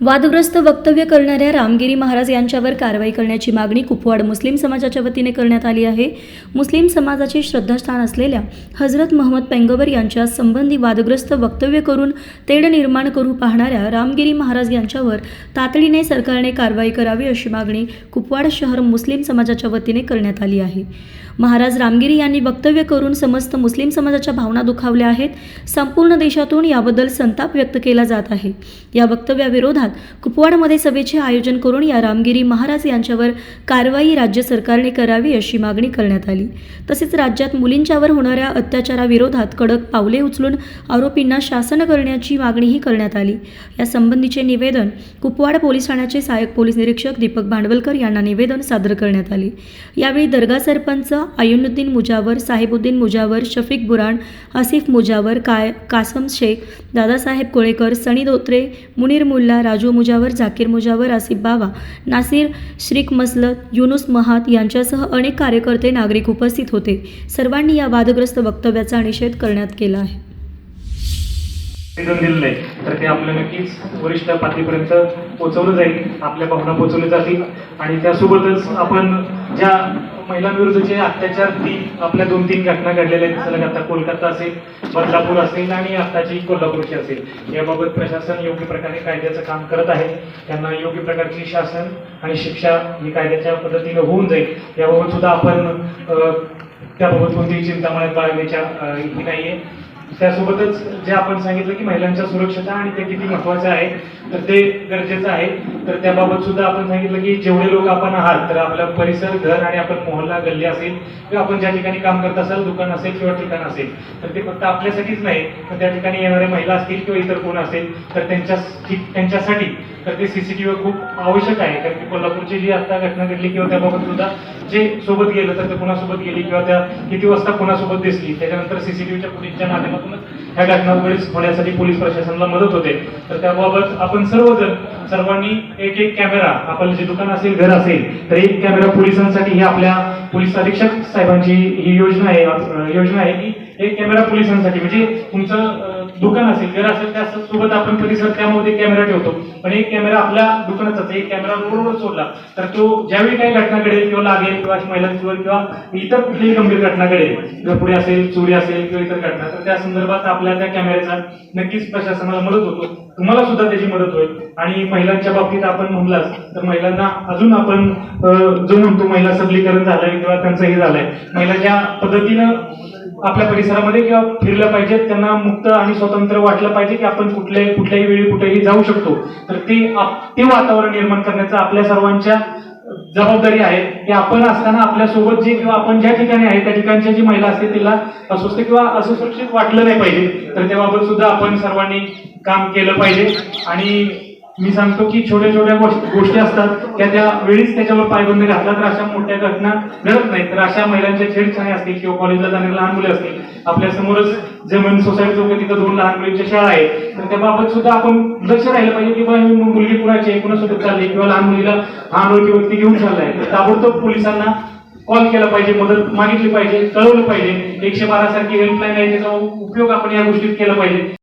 वादग्रस्त वक्तव्य करणाऱ्या रामगिरी महाराज यांच्यावर कारवाई करण्याची मागणी कुपवाड मुस्लिम समाजाच्या वतीने करण्यात आली आहे. मुस्लिम समाजाचे श्रद्धास्थान असलेल्या हजरत महम्मद पैगंबर यांच्या संबंधी वादग्रस्त वक्तव्य करून तेढ निर्माण करू पाहणाऱ्या रामगिरी महाराज यांच्यावर तातडीने सरकारने कारवाई करावी अशी मागणी कुपवाड शहर मुस्लिम समाजाच्या वतीने करण्यात आली आहे. महाराज रामगिरी यांनी वक्तव्य करून समस्त मुस्लिम समाजाच्या भावना दुखावल्या आहेत. संपूर्ण देशातून याबद्दल संताप व्यक्त केला जात आहे. या वक्तव्याविरोधात कुपवाडमध्ये सभेचे आयोजन करून या रामगिरी महाराज यांच्यावर कारवाई राज्य सरकारने करावी अशी मागणी करण्यात आली. तसेच राज्यात मुलींच्यावर होणाऱ्या अत्याचाराविरोधात कडक पावले उचलून आरोपींना शासन करण्याची मागणीही करण्यात आली. या संबंधीचे निवेदन कुपवाड पोलीस ठाण्याचे सहाय्यक पोलीस निरीक्षक दीपक भांडवलकर यांना निवेदन सादर करण्यात आले. यावेळी दर्गा सरपंच आयुनुद्दीन मुजावर साहेबुद्दीन मुजावर शफीक बुराण आसिफ मुजावर काय कासम शेख दादासाहेब कोळेकर सनी धोत्रे मुनीर मुल्ला राजू मुजावर झाकीर मुजावर आसिफ बाबा नासिर श्रीक मसलत युनुस महात यांच्यासह अनेक कार्यकर्ते नागरिक उपस्थित होते. सर्वांनी या वादग्रस्त वक्तव्याचा निषेध करण्यात केला आहे. निवेदन दिलेलं आहे. तर ते आपल्या नक्कीच वरिष्ठ पातळीपर्यंत पोहोचवलं जाईल. आपल्या भावना पोहोचवल्या जातील. आणि त्यासोबतच आपण ज्या महिलांविरुद्धचे अत्याचार तीन आपल्या दोन तीन घटना घडलेल्या आहेत. सलग आता कोलकाता असेल बदलापूर असेल आणि आताची कोल्हापूरची असेल. याबाबत प्रशासन योग्य प्रकारे कायद्याचं काम करत आहे. त्यांना योग्य प्रकारची शासन आणि शिक्षा ही कायद्याच्या पद्धतीने होऊन जाईल. याबाबत सुद्धा आपण त्याबाबत कोणतीही चिंता मनात बाळगण्याच्या ही ही नाहीये. त्यासोबतच जे आपण सांगितलं की महिलांच्या सुरक्षता आणि ते किती महत्वाचं आहे तर ते गरजेचं आहे. तर त्याबाबत सुद्धा आपण सांगितलं की जेवढे लोक आपण आहात तर आपला परिसर घर आणि आपण मोहल्ला गल्ली असेल किंवा आपण ज्या ठिकाणी काम करत असाल दुकान असेल किंवा ठिकाण असेल तर ते फक्त आपल्यासाठीच नाही तर त्या ठिकाणी येणाऱ्या महिला असतील किंवा इतर कोण असेल तर त्यांच्या त्यांच्यासाठी तर ते सीसीटीव्ही खूप आवश्यक आहे. कारण की कोल्हापूरची जी आता घटना घडली किंवा त्याबाबत सुद्धा जे सोबत गेलं तर ते कुणासोबत गेली किंवा त्या किती वाजता कोणासोबत दिसली त्याच्यानंतर सीसीटीव्हीच्या फुटेजच्या माध्यमातूनच ह्या घटना वेळेस होण्यासाठी पोलीस प्रशासनाला मदत होते. तर त्याबाबत आपण सर्वजण सर्वांनी एक एक कॅमेरा आपलं जे दुकान असेल घर असेल तर एक कॅमेरा पोलिसांसाठी ही आपल्या पोलीस अधीक्षक साहेबांची ही योजना आहे योजना आहे की एक कॅमेरा पोलिसांसाठी. म्हणजे तुमचं दुकान असेल घर असेल त्या सोबत आपण परिसर त्यामध्ये कॅमेरा ठेवतो. पण एक कॅमेरा आपल्या दुकानाचाच एक कॅमेरा रोडवर सोडला तर तो ज्यावेळी काही घटना घडेल किंवा लागेल किंवा अशी महिलांवर किंवा इतर कुठलीही गंभीर घटना घडेल किंवा पुढे असेल चोरी असेल किंवा इतर घटना तर त्या संदर्भात आपल्या त्या कॅमेऱ्याचा नक्कीच प्रशासनाला मदत होतो. तुम्हाला सुद्धा त्याची मदत होईल. आणि महिलांच्या बाबतीत आपण म्हणलाच तर महिलांना अजून आपण जो म्हणतो महिला सबलीकरण झालंय किंवा त्यांचं हे झालंय महिला ज्या पद्धतीनं आपल्या परिसरामध्ये किंवा फिरलं पाहिजेत त्यांना मुक्त आणि स्वतंत्र वाटलं पाहिजे की आपण कुठल्याही कुठल्याही वेळी कुठेही जाऊ शकतो. तर ते आप- ते वातावरण निर्माण करण्याचं आपल्या सर्वांच्या जबाबदारी आहे. की आपण असताना आपल्यासोबत जे किंवा आपण ज्या ठिकाणी आहे त्या ठिकाणच्या जी महिला असते तिला अस्वस्थ किंवा असुरक्षित वाटलं नाही पाहिजे. तर त्याबाबत सुद्धा आपण सर्वांनी काम केलं पाहिजे. आणि मी सांगतो की छोट्या छोट्या गोष्टी असतात त्या त्या वेळीच त्याच्यावर पायबंद घातला तर अशा मोठ्या घटना घडत नाहीत. तर अशा महिलांच्या छेडछाणी असतील किंवा कॉलेजला जाणारे लहान मुले असतील आपल्या समोरच जमीन सोसायटी चौक तिथं दोन लहान मुलींच्या शाळा आहेत तर त्याबाबत सुद्धा आपण लक्ष राहिलं पाहिजे की बाबा मुलगी कुणाची आहे कुणासोबत चालली किंवा लहान मुलीला हा अनोळखी व्यक्ती घेऊन चाललाय. तर ताबडतोब पोलिसांना कॉल केला पाहिजे मदत मागितली पाहिजे कळवलं पाहिजे. एकशे बारा सारखी हेल्पलाईन आहे त्याचा उपयोग आपण या गोष्टीत केला पाहिजे.